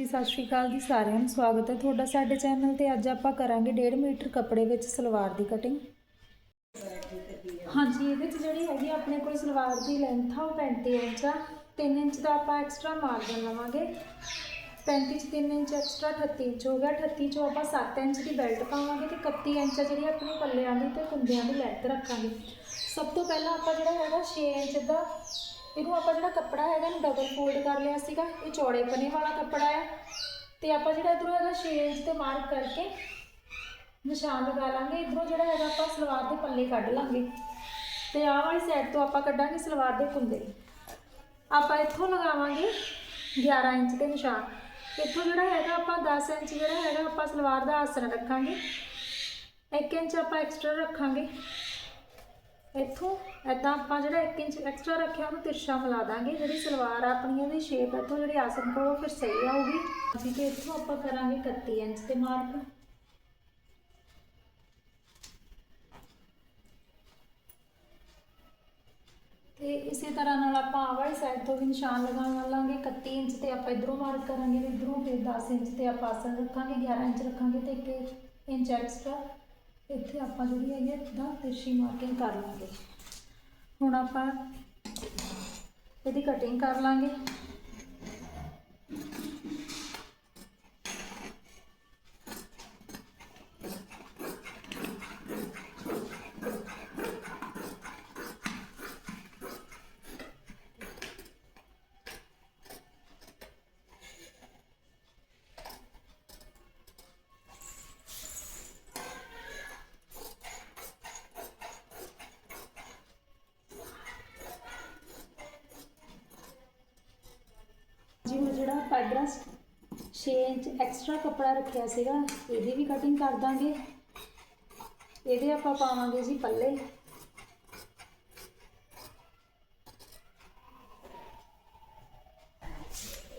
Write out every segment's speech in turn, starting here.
ਜੀ, ਸਤਿ ਸ਼੍ਰੀ ਅਕਾਲ ਜੀ ਸਾਰਿਆਂ ਨੂੰ। ਸਵਾਗਤ ਹੈ ਤੁਹਾਡਾ ਸਾਡੇ ਚੈਨਲ ਤੇ। ਅੱਜ ਆਪਾਂ ਕਰਾਂਗੇ 1.5 ਮੀਟਰ ਕੱਪੜੇ ਵਿੱਚ ਸਲਵਾਰ ਦੀ ਕਟਿੰਗ ਹਾਂਜੀ, ਇਹਦੇ 'ਚ ਜਿਹੜੀ ਹੈਗੀ ਆ, ਆਪਣੇ ਕੋਲ ਸਲਵਾਰ ਦੀ ਲੈਂਥ ਆ, ਉਹ 35 ਇੰਚ ਆ। 3 ਇੰਚ ਦਾ ਆਪਾਂ ਐਕਸਟਰਾ ਮਾਰਜਨ ਲਵਾਂਗੇ। 35 ਚ 3 ਇੰਚ ਐਕਸਟਰਾ 38 ਇੰਚ ਹੋ ਗਿਆ। 38 ਚੋਂ ਆਪਾਂ 7 ਇੰਚ ਦੀ ਬੈਲਟ ਪਾਵਾਂਗੇ ਤੇ 31 ਇੰਚ ਆ ਜਿਹੜੀ ਆਪਣੀ ਪੱਲਿਆਂ ਦੀ ਤੇ ਕੁੰਦਿਆਂ ਦੀ ਲੈਂਥ ਰੱਖਾਂਗੇ। ਸਭ ਤੋਂ ਪਹਿਲਾਂ ਆਪਾਂ ਜਿਹੜਾ ਹੈਗਾ 6 ਇੰਚ ਦਾ ਇਹਨੂੰ ਆਪਾਂ ਜਿਹੜਾ ਕੱਪੜਾ ਹੈਗਾ ਇਹਨੂੰ ਡਬਲ ਫੋਲਡ ਕਰ ਲਿਆ ਸੀਗਾ, ਇਹ ਚੌੜੇ ਪਨੇ ਵਾਲਾ ਕੱਪੜਾ ਆ। ਤੇ ਆਪਾਂ ਜਿਹੜਾ ਇਧਰੋਂ ਹੈਗਾ 6 ਇੰਚ ਤੇ ਮਾਰਕ ਕਰਕੇ ਨਿਸ਼ਾਨ ਲਗਾ ਲਾਂਗੇ। ਇਧਰੋਂ ਜਿਹੜਾ ਹੈਗਾ ਆਪਾਂ ਸਲਵਾਰ ਦੇ ਪੱਲੇ ਕੱਢ ਲਾਂਗੇ। ਤੇ ਆਹ ਵਾਲੀ ਸਾਈਡ ਤੋਂ ਆਪਾਂ ਕੱਢਾਂਗੇ ਸਲਵਾਰ ਦੇ ਕੁੰਦੇ ਆਪਾਂ ਇੱਥੋਂ ਲਗਾਵਾਂਗੇ 11 ਇੰਚ ਦੇ ਨਿਸ਼ਾਨ। ਇੱਥੋਂ ਜਿਹੜਾ ਹੈਗਾ ਆਪਾਂ 10 ਇੰਚ ਜਿਹੜਾ ਹੈਗਾ ਆਪਾਂ ਸਲਵਾਰ ਦਾ ਆਸਣ ਰੱਖਾਂਗੇ। 1 ਇੰਚ ਆਪਾਂ ਐਕਸਟਰਾ ਰੱਖਾਂਗੇ। ਇੱਥੋਂ ਐਦਾਂ ਆਪਾਂ ਜਿਹੜਾ 1 ਇੰਚ ਐਕਸਟਰਾ ਰੱਖਿਆ, ਉਹਨੂੰ ਤਿਰਛਾ ਮਿਲਾ ਦਾਂਗੇ। ਜਿਹੜੀ ਸਲਵਾਰ ਆ ਆਪਣੀ ਇਹਦੀ ਸ਼ੇਪ ਇੱਥੋਂ ਜਿਹੜੀ ਆਸਣ ਕਰੋ ਫਿਰ ਸਹੀ ਆਊਗੀ। ਅਸੀਂ ਤੇ ਇੱਥੋਂ ਆਪਾਂ ਕਰਾਂਗੇ 31 ਇੰਚ ਤੇ ਮਾਰਕ। ਤੇ ਇਸੇ ਤਰ੍ਹਾਂ ਨਾਲ ਆਪਾਂ ਆਹ ਵਾਲੀ ਸਾਈਡ ਤੋਂ ਵੀ ਨਿਸ਼ਾਨ ਲਗਾਉਣ ਲਾਂਗੇ 31 ਇੰਚ ਤੇ ਆਪਾਂ ਇਧਰੋਂ ਮਾਰਕ ਕਰਾਂਗੇ ਤੇ ਇਧਰੋਂ ਫਿਰ 10 ਇੰਚ ਤੇ ਆਪਾਂ ਆਸਨ ਰੱਖਾਂਗੇ 11 ਇੰਚ ਰੱਖਾਂਗੇ ਤੇ 1 ਇੰਚ ਐਕਸਟਰਾ ਇੱਥੇ ਆਪਾਂ ਜਿਹੜੀ ਹੈਗੀ ਇਦਾਂ ਤਿਰਛੀ ਮਾਰਕਿੰਗ ਕਰ ਲਾਂਗੇ। ਹੁਣ ਆਪਾਂ ਇਹਦੀ ਕਟਿੰਗ ਕਰ ਲਾਂਗੇ। ਜਿਹੜਾ ਆਪਾਂ 6 ਇੰਚ ਐਕਸਟਰਾ ਕੱਪੜਾ ਰੱਖਿਆ ਸੀਗਾ, ਇਹਦੀ ਵੀ ਕਟਿੰਗ ਕਰ ਦਾਂਗੇ। ਇਹਦੇ ਆਪਾਂ ਪਾਵਾਂਗੇ ਜੀ ਪੱਲੇ।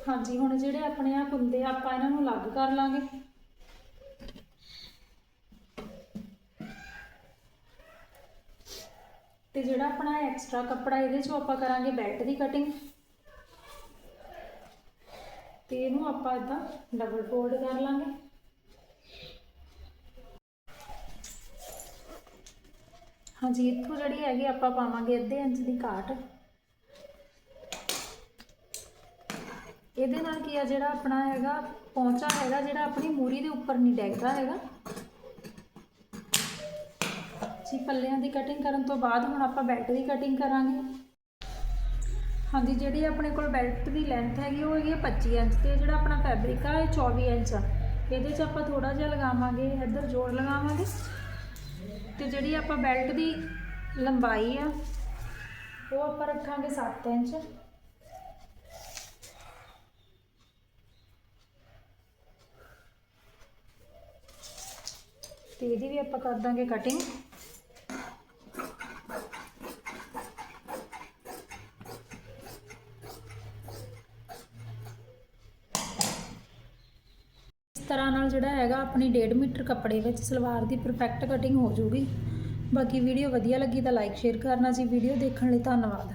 ਹਾਂਜੀ, ਹੁਣ ਜਿਹੜੇ ਆਪਣੇ ਆ ਕੁੰਦੇ ਆਪਾਂ ਇਹਨਾਂ ਨੂੰ ਅਲੱਗ ਕਰ ਲਾਂਗੇ। ਤੇ ਜਿਹੜਾ ਆਪਣਾ ਐਕਸਟਰਾ ਕੱਪੜਾ ਇਹਦੇ ਚੋਂ ਆਪਾਂ ਕਰਾਂਗੇ ਬੈਲਟ ਦੀ ਕਟਿੰਗ ਤੇ ਇਹਨੂੰ ਆਪਾਂ ਇਦਾਂ ਡਬਲ ਫੋਲਡ ਕਰ ਲਾਂਗੇ। ਹਾਂਜੀ, ਇੱਥੋਂ ਜਿਹੜੀ ਹੈਗੀ ਆਪਾਂ ਪਾਵਾਂਗੇ ਅੱਧੇ ਇੰਚ ਦੀ ਕਾਟ ਇਹਦੇ ਨਾਲ ਕੀ ਆ, ਜਿਹੜਾ ਆਪਣਾ ਹੈਗਾ ਪੌਂਚਾ ਹੈਗਾ, ਜਿਹੜਾ ਆਪਣੀ ਮੂਰੀ ਦੇ ਉੱਪਰ ਨਹੀਂ ਡੈਗਦਾ ਹੈਗਾ। ਜੀ, ਪੱਲਿਆਂ ਦੀ ਕਟਿੰਗ ਕਰਨ ਤੋਂ ਬਾਅਦ ਹੁਣ ਆਪਾਂ ਬੈਲਟ ਦੀ ਕਟਿੰਗ ਕਰਾਂਗੇ। ਹਾਂਜੀ, ਜਿਹੜੀ ਆਪਣੇ ਕੋਲ ਬੈਲਟ ਦੀ ਲੈਂਥ ਹੈਗੀ, ਉਹ ਹੈਗੀ ਹੈ 25 ਇੰਚ ਤੇ ਜਿਹੜਾ ਆਪਣਾ ਫੈਬਰਿਕ ਆ, ਇਹ 24 ਇੰਚ ਆ। ਇਹਦੇ 'ਚ ਆਪਾਂ ਥੋੜਾ ਜਿਹਾ ਲਗਾਵਾਂਗੇ, ਇੱਧਰ ਜੋੜ ਲਗਾਵਾਂਗੇ। ਤੇ ਜਿਹੜੀ ਆਪਾਂ ਬੈਲਟ ਦੀ ਲੰਬਾਈ ਆ, ਉਹ ਆਪਾਂ ਰੱਖਾਂਗੇ 7 ਇੰਚ। ਤੇ ਇਹਦੀ ਵੀ ਆਪਾਂ ਕਰ ਦਾਂਗੇ ਕਟਿੰਗ ਤਰ੍ਹਾਂ ਨਾਲ ਜਿਹੜਾ ਹੈਗਾ ਆਪਣੀ 1.5 ਮੀਟਰ ਕੱਪੜੇ ਵਿੱਚ ਸਲਵਾਰ ਦੀ ਪਰਫੈਕਟ ਕਟਿੰਗ ਹੋ ਜਾਊਗੀ ਬਾਕੀ ਵੀਡੀਓ ਵਧੀਆ ਲੱਗੀ ਤਾਂ ਲਾਈਕ ਸ਼ੇਅਰ ਕਰਨਾ ਜੀ। ਵੀਡੀਓ ਦੇਖਣ ਲਈ ਧੰਨਵਾਦ।